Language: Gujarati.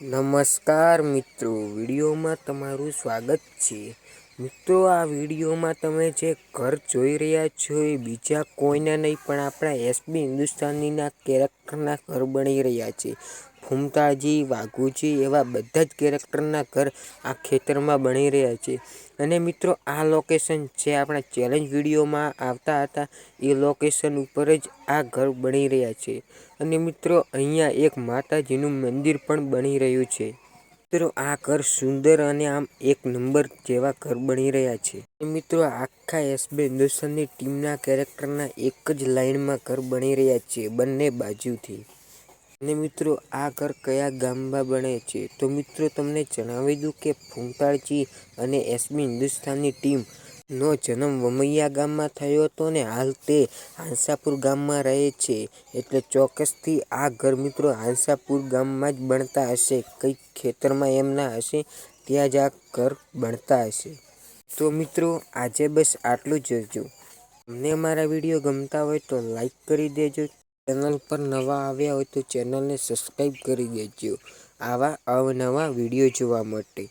નમસ્કાર મિત્રો, વિડીયોમાં તમારું સ્વાગત છે. મિત્રો, આ વિડીયોમાં તમે જે ઘર જોઈ રહ્યા છો એ બીજા કોઈના નહીં, પણ આપણા એસબી હિન્દુસ્તાનીના કેરેક્ટરના ઘર બની રહ્યા છે. ફૂમતાજી વાઘુજી એવા બધા જ કેરેક્ટરના ઘર આ ખેતરમાં બની રહ્યા છે. અને મિત્રો, આ લોકેશન જે આપણા ચેલેન્જ વિડીયોમાં આવતા હતા, એ લોકેશન ઉપર જ આ ઘર બની રહ્યા છે. અને મિત્રો, અહીંયા એક માતાજીનું મંદિર પણ બની રહ્યું છે. મિત્રો, આ ઘર સુંદર અને આમ એક નંબર જેવા ઘર બની રહ્યા છે. મિત્રો, આખા એસબી હિન્દુસ્તાનની ટીમના કેરેક્ટરના એક જ લાઇનમાં ઘર બની રહ્યા છે, બંને બાજુથી. અને મિત્રો, આ ઘર કયા ગામમાં બને છે? તો મિત્રો, તમને જણાવી દઉં કે ફૂંકાળજી અને એસબી હિન્દુસ્તાનની ટીમ નો જન્મ વમૈયા ગામમાં થયો હતો ને હાલ તે હાંસાપુર ગામમાં રહે છે. એટલે ચોક્કસથી આ ઘર મિત્રો હાંસાપુર ગામમાં જ બનતા હશે. કંઈક ખેતરમાં એમના હશે, ત્યાં જ આ ઘર બનતા હશે. તો મિત્રો, આજે બસ આટલું જ જોજો. તમને અમારા વીડિયો ગમતા હોય તો લાઈક કરી દેજો ચેનલ પર નવા આવ્યા હોય તો ચેનલને સબસ્ક્રાઈબ કરી દેજો. આવા અવનવા વીડિયો જોવા માટે.